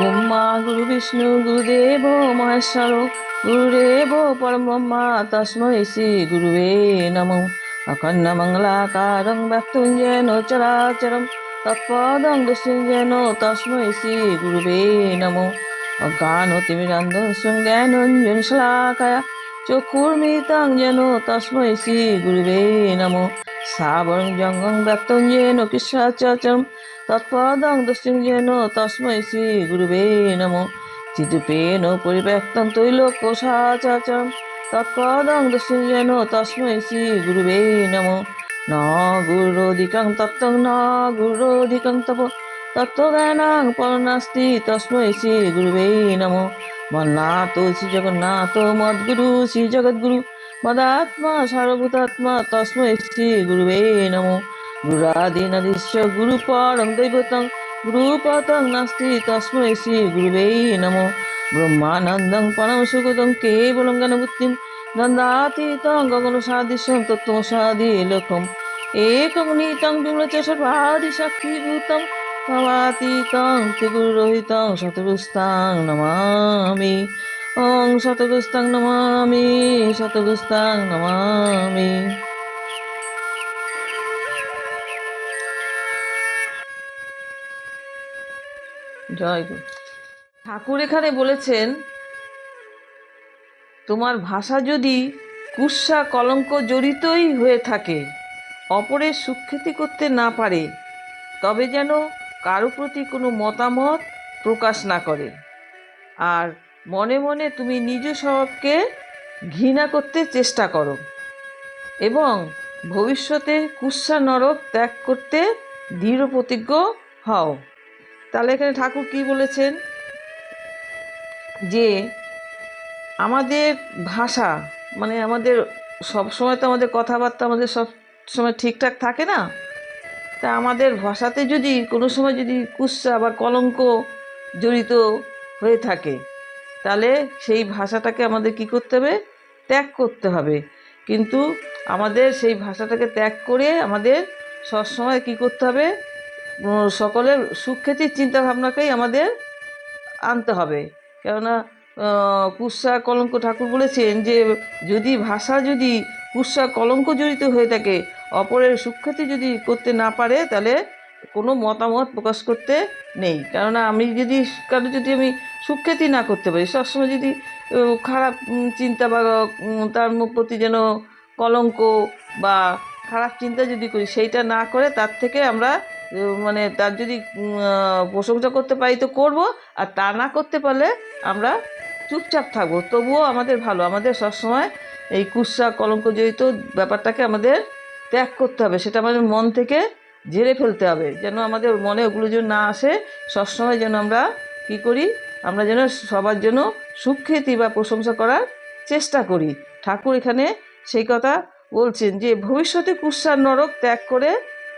ব্রহ্মা গুরু বিষ্ণু, গুরুদেব, মহেশ্বর, গুরুদেব, পরব্রহ্মা, তস্মৈ শ্রী গুরুবে নম। অখণ্ড মঙ্গলাকারং ব্যক্তুঞ্জেন চরাচরম, তৎপদং দৃশ্যঞ্জেন তস্মৈ শ্রী গুরুবে নম। অজ্ঞানতিমিরন্ধ জ্ঞানঞ্জন শলাকায়া চক্ষুর্মিতাং যেন তস্মৈ শ্রী গুরুবে নম। সাবরং জঙ্গং ব্যক্তঞ্জেন কৃষ্ণাচরম তৎপদং দস্যঞ্জেন তস্মৈ শ্রী গুরুবে নম। চিদুপেন পরিব্যক্তং তৈলোকোষাচরম তৎপদং দস্যঞ্জেন তস্মৈ শ্রী গুরুবে নম। ন গুরোধিকং তত্ত্বং ন গুরোধিকং তপ। তত্ত্বজ্ঞানাং পরনাস্তি তস্মৈ শ্রী গুরুবে নম। মন্নাথ শ্রী জগন্নাথ মদ্গুরু শ্রী জগদ্গুরু মদাত্মা সর্বভূতাত্মা তস্মৈ শ্রী গুরুবে নম। গুরাদিনাদিশ্য গুরু পরং দৈবতং গুরুপতং নাস্তি, তস্মৈ শ্রী গুরুবে নম। ব্রহ্মানন্দং পরম সুগতং, কেবলং জ্ঞানবুদ্ধিম নন্দাতীতং গগন সাদৃশ্যং তত্ত্বসাদি লক্ষম একং নীতং বিমলচ সর্বাদি সাক্ষীভূতং ভবাতীতং ত্রিগুরোহিতং শতগুস্তাং নমামি। ওং, শতগুস্তাং নমামি শতগুস্তাং নমামি। জয় গুরু ঠাকুর এখানে বলেছেন, তোমার ভাষা যদি কুৎসা কলঙ্ক জড়িতই হয়ে থাকে, অপরের সুখ্যাতি করতে না পারে, তবে যেন কারও প্রতি কোনো মতামত প্রকাশ না করে। আর মনে মনে তুমি নিজ স্বভাবকে ঘৃণা করতে চেষ্টা করো এবং ভবিষ্যতে কুৎসা নরক ত্যাগ করতে দৃঢ় প্রতিজ্ঞ হও। তাহলে এখানে ঠাকুর কি বলেছেন? যে আমাদের ভাষা মানে আমাদের সব সময় তো আমাদের কথাবার্তা আমাদের সব সময় ঠিকঠাক থাকে না? তা আমাদের ভাষাতে যদি কোনো সময় যদি কুৎসা বা কলঙ্ক জড়িত হয়ে থাকে, তাহলে সেই ভাষাটাকে আমাদের কি করতে হবে? ত্যাগ করতে হবে। কিন্তু আমাদের সেই ভাষাটাকে ত্যাগ করে আমাদের সবসময় কি করতে হবে? সকলের সুখ্যাতির চিন্তাভাবনাকেই আমাদের আনতে হবে। কেননা কুৎসা, কলঙ্ক ঠাকুর বলেছেন যে যদি ভাষা যদি কুৎসা, কলঙ্ক জড়িত হয়ে থাকে অপরের সুখ্যাতি যদি করতে না পারে, তাহলে কোনো মতামত প্রকাশ করতে নেই। কেননা আমি যদি কারও যদি আমি সুখ্যাতি না করতে পারি, সবসময় যদি খারাপ চিন্তা বা তার প্রতি যেন কলঙ্ক বা খারাপ চিন্তা যদি করি, সেইটা না করে, তার থেকে আমরা মানে তার যদি প্রশংসা করতে পারি তো করব, আর তা না করতে পারলে আমরা চুপচাপ থাকব। তবুও আমাদের ভালো। আমাদের সবসময় এই কুৎসা, কলঙ্ক জড়িত ব্যাপারটাকে আমাদের ত্যাগ করতে হবে, সেটা আমাদের মন থেকে ঝেড়ে ফেলতে হবে। যেন আমাদের মনে ওগুলো যেন না আসে, সবসময় যেন আমরা কি করি? আমরা যেন সবার জন্য সুখ্যাতি বা প্রশংসা করার চেষ্টা করি। ঠাকুর এখানে সেই কথা বলছেন যে, ভবিষ্যতে কুৎসার নরক ত্যাগ করে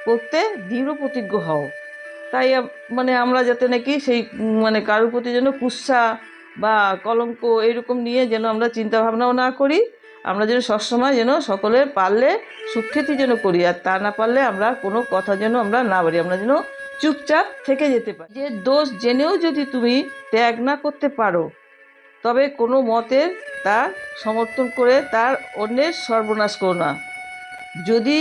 করতে দৃঢ় প্রতিজ্ঞ হও। তাই মানে আমরা যাতে নাকি সেই মানে কারোর প্রতি যেন কুৎসা বা কলঙ্ক এরকম নিয়ে যেন আমরা চিন্তা ভাবনাও না করি আমরা যেন সবসময় যেন সকলে পারলে সুখ্যাতি যেন করি, আর তা না পারলে আমরা কোনো কথা যেন আমরা না বলি, আমরা যেন চুপচাপ থেকে যেতে পারি। যে দোষ জেনেও যদি তুমি ত্যাগ না করতে পারো, তবে কোনো মতে তার সমর্থন করে তার অন্যের সর্বনাশ করো না। যদি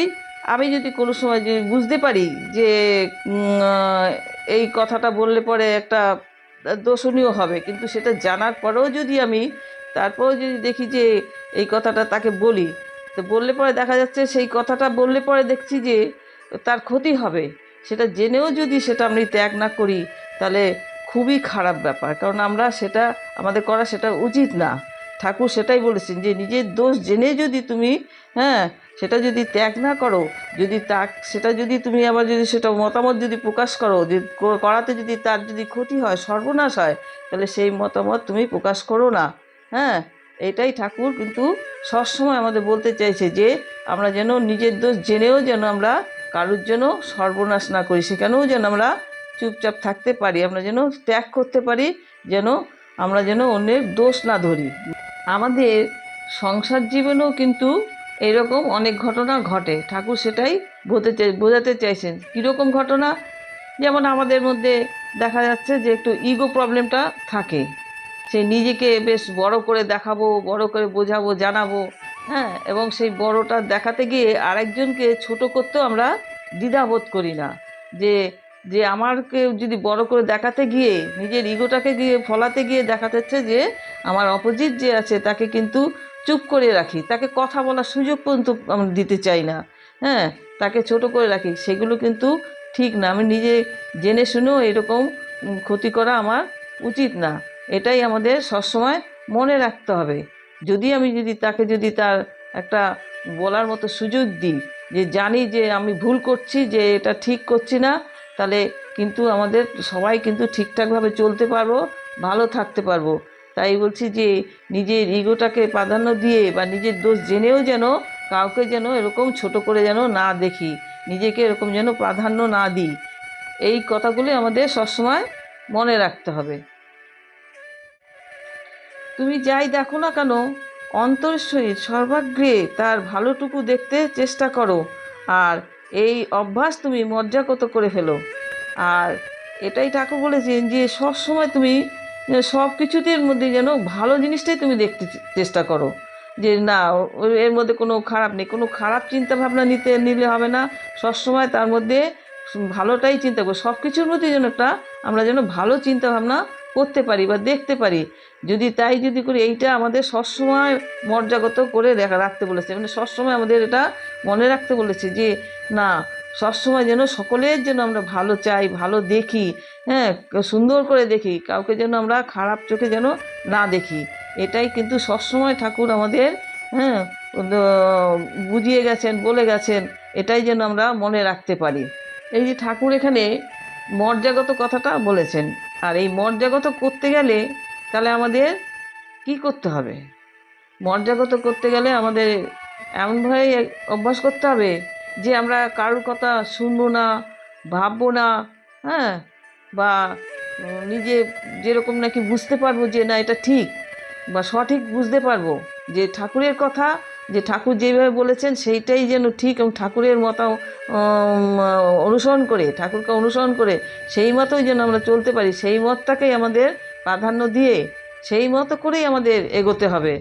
আমি যদি কোনো সময় যদি বুঝতে পারি যে এই কথাটা বললে পরে একটা দোষণীয় হবে, কিন্তু সেটা জানার পরেও যদি আমি তারপরেও যদি দেখি যে এই কথাটা তাকে বলি, তো বললে পরে দেখা যাচ্ছে সেই কথাটা বললে পরে দেখছি যে তার ক্ষতি হবে। সেটা জেনেও যদি সেটা আমি ত্যাগ না করি, তাহলে খুবই খারাপ ব্যাপার। কারণ আমরা সেটা, আমাদের করা সেটা উচিত না। ঠাকুর সেটাই বলেছেন যে, নিজের দোষ জেনে যদি তুমি হ্যাঁ সেটা যদি ত্যাগ না করো, যদি তা সেটা যদি তুমি আবার যদি সেটা মতামত যদি প্রকাশ করো, যে করাতে যদি তার যদি ক্ষতি হয়, সর্বনাশ হয়, তাহলে সেই মতামত তুমি প্রকাশ করো না। হ্যাঁ এটাই ঠাকুর কিন্তু সবসময় আমাদের বলতে চাইছে যে, আমরা যেন নিজের দোষ জেনেও যেন আমরা কারোর জন্য সর্বনাশ না করি, সেখানেও যেন আমরা চুপচাপ থাকতে পারি, আমরা যেন ত্যাগ করতে পারি, যেন আমরা যেন অন্যের দোষ না ধরি। আমাদের সংসার জীবনেও কিন্তু এরকম অনেক ঘটনা ঘটে, ঠাকুর সেটাই বোঝাতে চাই, বোঝাতে চাইছেন। কীরকম ঘটনা? যেমন আমাদের মধ্যে দেখা যাচ্ছে যে একটু ইগো প্রবলেমটা থাকে। সে নিজেকে বেশ বড় করে দেখাবো, বড় করে বোঝাবো, জানাব হ্যাঁ? এবং সেই বড়টা দেখাতে গিয়ে আরেকজনকে ছোট করতেও আমরা দ্বিধাবোধ করি না। যে যে আমারকে যদি বড় করে দেখাতে গিয়ে, নিজের ইগোটাকে গিয়ে ফলাতে গিয়ে দেখাতে হচ্ছে যে, আমার অপোজিট যে আছে, তাকে কিন্তু চুপ করে রাখি। তাকে কথা বলার সুযোগ পর্যন্ত আমরা দিতে চাই না হ্যাঁ? তাকে ছোট করে রাখি। সেগুলো কিন্তু ঠিক না। আমি নিজে জেনে শুনেও এরকম ক্ষতি করা আমার উচিত না। এটাই আমাদের সবসময় মনে রাখতে হবে। যদি আমি যদি তাকে যদি তার একটা বলার মতো সুযোগ দিই, যে জানি যে আমি ভুল করছি, যে এটা ঠিক করছি না, তাহলে কিন্তু আমাদের সবাই কিন্তু ঠিকঠাকভাবে চলতে পারব, ভালো থাকতে পারব। তাই বলছি যে নিজের ইগোটাকে প্রাধান্য দিয়ে বা নিজের দোষ জেনেও যেন কাউকে যেন এরকম ছোট করে যেন না দেখি, নিজেকে এরকম যেন প্রাধান্য না দিই। এই কথাগুলি আমাদের সবসময় মনে রাখতে হবে। তুমি যাই দেখো না কেন অন্তরসহিত সর্বাগ্রে তার ভালোটুকু দেখতে চেষ্টা করো, আর এই অভ্যাস তুমি মজ্জাগত করে ফেলো। আর এটাই ঠাকুর বলেছেন যে, সবসময় তুমি সব কিছুদের মধ্যে যেন ভালো জিনিসটাই তুমি দেখতে চেষ্টা করো। যে না, এর মধ্যে কোনো খারাপ নেই, কোনো খারাপ চিন্তা ভাবনা নিতে নিলে হবে না, সবসময় তার মধ্যে ভালোটাই চিন্তা করো। সব কিছুর মধ্যে যেন একটা আমরা যেন ভালো চিন্তা ভাবনা করতে পারি বা দেখতে পারি। যদি তাই যদি করি, এইটা আমাদের সবসময় মর্যাগত করে দেখা, রাখতে বলেছে। মানে সবসময় আমাদের এটা মনে রাখতে বলেছে যে, না, সবসময় যেন সকলের জন্য আমরা ভালো চাই, ভালো দেখি হ্যাঁ সুন্দর করে দেখি, কাউকে যেন আমরা খারাপ চোখে যেন না দেখি। এটাই কিন্তু সবসময় ঠাকুর আমাদের হ্যাঁ বুঝিয়ে গেছেন, বলে গেছেন, এটাই যেন আমরা মনে রাখতে পারি। এই যে ঠাকুর এখানে মর্যাগত কথাটা বলেছেন। আর এই মর্যাগত করতে গেলে তাহলে আমাদের কি করতে হবে? মর্যাগত করতে গেলে আমাদের এমনভাবেই অভ্যাস করতে হবে যে আমরা কারোর কথা শুনব না, ভাববো না হ্যাঁ? বা নিজে যেরকম নাকি বুঝতে পারব যে না, এটা ঠিক বা সঠিক বুঝতে পারব যে ঠাকুরের কথা, যে ঠাকুর যেভাবে বলেছেন সেইটাই যেন ঠিক এবং ঠাকুরের মতো অনুসরণ করে, ঠাকুরকে অনুসরণ করে সেই মতোই যেন আমরা চলতে পারি, সেই মতটাকেই আমাদের প্রাধান্য দিয়ে সেই মতো করেই আমাদের এগোতে হবে।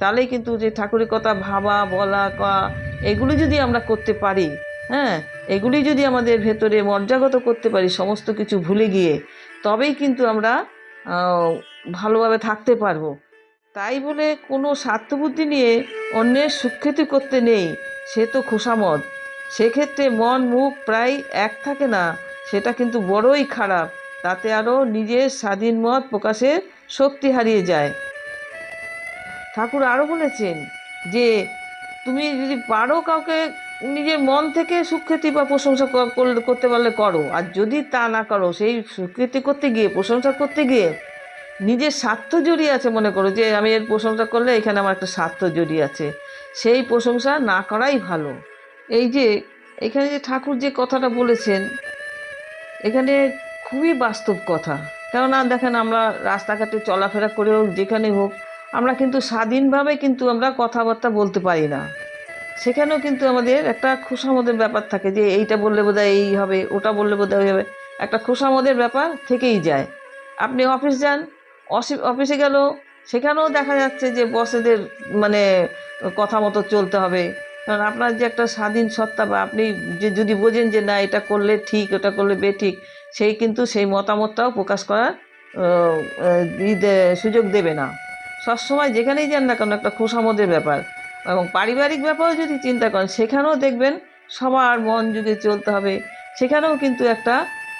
তাহলেই কিন্তু যে ঠাকুরের কথা ভাবা, বলা, কয়া, এগুলি যদি আমরা করতে পারি হ্যাঁ এগুলি যদি আমাদের ভেতরে মর্যাগত করতে পারি, সমস্ত কিছু ভুলে গিয়ে, তবেই কিন্তু আমরা ভালোভাবে থাকতে পারব। তাই বলে কোনো স্বার্থবুদ্ধি নিয়ে অন্যের সুখ্যাতি করতে নেই, সে তো খোসামদ সেক্ষেত্রে মন, মুখ প্রায় এক থাকে না, সেটা কিন্তু বড়ই খারাপ। তাতে আরও নিজের স্বাধীন মত প্রকাশের শক্তি হারিয়ে যায়। ঠাকুর আরও বলেছেন যে, তুমি যদি পারো কাউকে নিজের মন থেকে সুখ্যাতি বা প্রশংসা করতে পারলে করো। আর যদি তা না করো, সেই সুখ্যাতি করতে গিয়ে, প্রশংসা করতে গিয়ে নিজের স্বার্থ জড়িয়ে আছে মনে করো যে, আমি এর প্রশংসা করলে এখানে আমার একটা স্বার্থ জড়িয়ে আছে। সেই প্রশংসা না করাই ভালো। এই যে, এখানে যে ঠাকুর যে কথাটা বলেছেন, এখানে খুবই বাস্তব কথা। কেননা দেখেন আমরা রাস্তাঘাটে চলাফেরা করে হোক যেখানে হোক, আমরা কিন্তু স্বাধীনভাবে কিন্তু আমরা কথাবার্তা বলতে পারি না। সেখানেও কিন্তু আমাদের একটা খোসামদের ব্যাপার থাকে যে এইটা বললে বোধহয় এই হবে, ওটা বললে বোধহয় ওই হবে। একটা খোসামদের ব্যাপার থেকেই যায়। আপনি অফিস যান অফিসে গেল, সেখানেও দেখা যাচ্ছে যে বসেদের মানে কথা মতো চলতে হবে। কারণ আপনার যে একটা স্বাধীন সত্তা বা আপনি যে যদি বোঝেন যে না, এটা করলে ঠিক, ওটা করলে বেঠিক সেই কিন্তু সেই মতামতটাও প্রকাশ করার সুযোগ দেবে না। সবসময় যেখানেই যান না কেন, একটা খোসামদের ব্যাপার। এবং পারিবারিক ব্যাপারেও যদি চিন্তা করেন, সেখানেও দেখবেন সবার মন যুগে চলতে হবে। সেখানেও কিন্তু একটা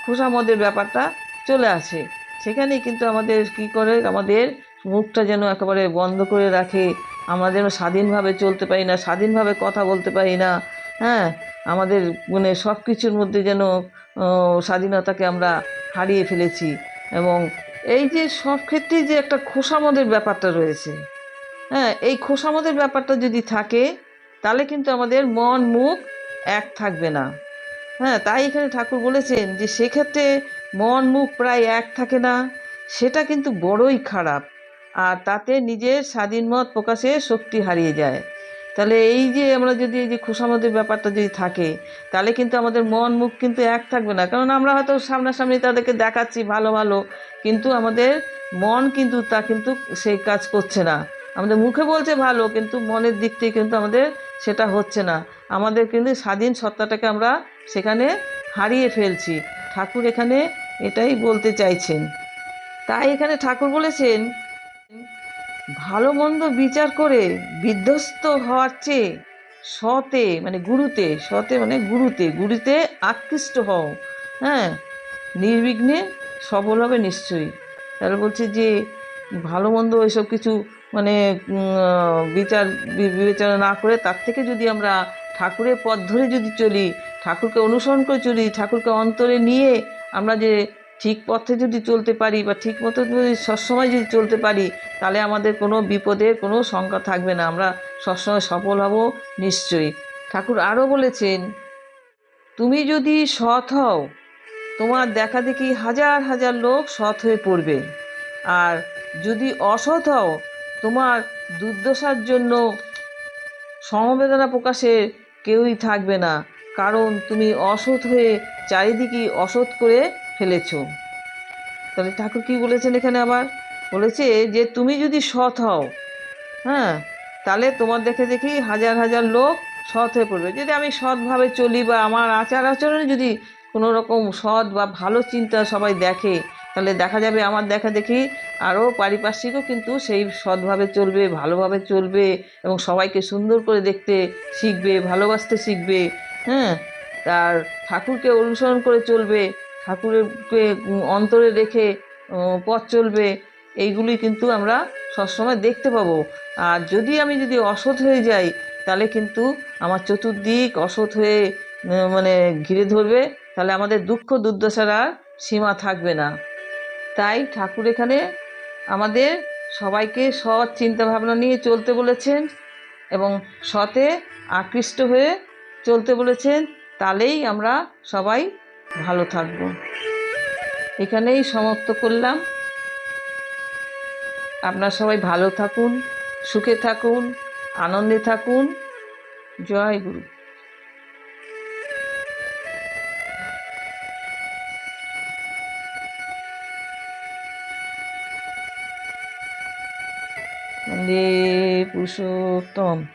খোসামদের ব্যাপারটা চলে আসে। সেখানেই কিন্তু আমাদের কি করে, আমাদের মুখটা যেন একেবারে বন্ধ করে রাখে। আমরা যেন স্বাধীনভাবে চলতে পারি না, স্বাধীনভাবে কথা বলতে পারি না। হ্যাঁ আমাদের মানে সব কিছুর মধ্যে যেন স্বাধীনতাকে আমরা হারিয়ে ফেলেছি এবং এই যে সব ক্ষেত্রেই যে একটা খোসামদের ব্যাপারটা রয়েছে হ্যাঁ এই খোসামদের ব্যাপারটা যদি থাকে, তাহলে কিন্তু আমাদের মন মুখ এক থাকবে না। হ্যাঁ তাই এখানে ঠাকুর বলেছেন যে সেক্ষেত্রে মন মুখ প্রায় এক থাকে না, সেটা কিন্তু বড়ই খারাপ। আর তাতে নিজের স্বাধীন মত প্রকাশে শক্তি হারিয়ে যায়। তাহলে এই যে আমরা যদি এই যে খোসামতির ব্যাপারটা যদি থাকে, তাহলে কিন্তু আমাদের মন মুখ কিন্তু এক থাকবে না। কারণ আমরা হয়তো সামনাসামনি তাদেরকে দেখাচ্ছি ভালো ভালো, কিন্তু আমাদের মন কিন্তু তা কিন্তু সেই কাজ করছে না। আমাদের মুখে বলছে ভালো, কিন্তু মনের দিক থেকে কিন্তু আমাদের সেটা হচ্ছে না। আমাদের কিন্তু স্বাধীন সত্তাটাকে আমরা সেখানে হারিয়ে ফেলছি। ঠাকুর এখানে এটাই বলতে চাইছেন। তাই এখানে ঠাকুর বলেছেন ভালো মন্দ বিচার করে বিধ্বস্ত হওয়ার চেয়ে সতে মানে গুরুতে, সতে মানে গুরুতে গুরুতে আকৃষ্ট হও। হ্যাঁ? নির্বিঘ্নে সফল হবে নিশ্চয়ই। তাহলে বলছে যে, ভালো মন্দ এসব কিছু মানে বিচার বিবেচনা না করে তার থেকে যদি আমরা ঠাকুরের পথ ধরে যদি চলি, ঠাকুরকে অনুসরণ করে চলি, ঠাকুরকে অন্তরে নিয়ে আমরা যে ঠিক পথে যদি চলতে পারি বা ঠিক মতো যদি সবসময় যদি চলতে পারি, তাহলে আমাদের কোনো বিপদের কোনো শঙ্কা থাকবে না। আমরা সবসময় সফল হব নিশ্চয়ই। ঠাকুর আরও বলেছেন, তুমি যদি সৎ হও, তোমার দেখা দেখি হাজার হাজার লোক সৎ হয়ে পড়বে। আর যদি অসৎ হও, তোমার দুর্দশার জন্য সমবেদনা প্রকাশে কেউই থাকবে না। কারণ তুমি অসৎ হয়ে চারিদিকে অসৎ করে ফেলেছো। তাহলে ঠাকুর কি বলেছেন এখানে আবার? বলেছে যে তুমি যদি সৎ হও হ্যাঁ তাহলে তোমার দেখে দেখি হাজার হাজার লোক সৎ হয়ে পড়বে। যদি আমি সৎভাবে চলি বা আমার আচার আচরণে যদি কোনো রকম সৎ বা ভালো চিন্তা সবাই দেখে, তাহলে দেখা যাবে আমার দেখা দেখি আরও পারিপার্শ্বিকও কিন্তু সেই সৎভাবে চলবে, ভালোভাবে চলবে এবং সবাইকে সুন্দর করে দেখতে শিখবে, ভালোবাসতে শিখবে হ্যাঁ আর ঠাকুরকে অনুসরণ করে চলবে। ঠাকুরকে অন্তরে রেখে পথ চলবে, এইগুলি কিন্তু আমরা সবসময় দেখতে পাবো। আর যদি আমি যদি অসৎ হয়ে যাই, তাহলে কিন্তু আমার চতুর্দিক অসৎ হয়ে মানে ঘিরে ধরবে, তাহলে আমাদের দুঃখ দুর্দশার আর সীমা থাকবে না। তাই ঠাকুর এখানে আমাদের সবাইকে সৎ চিন্তাভাবনা নিয়ে চলতে বলেছেন এবং সতে আকৃষ্ট হয়ে চলতে বলেছেন, তাহলেই আমরা সবাই ভালো থাকব। এখানেই সমাপ্ত করলাম। আপনার সবাই ভালো থাকুন, সুখে থাকুন, আনন্দে থাকুন। জয় গুরু। পুরুষোত্তম।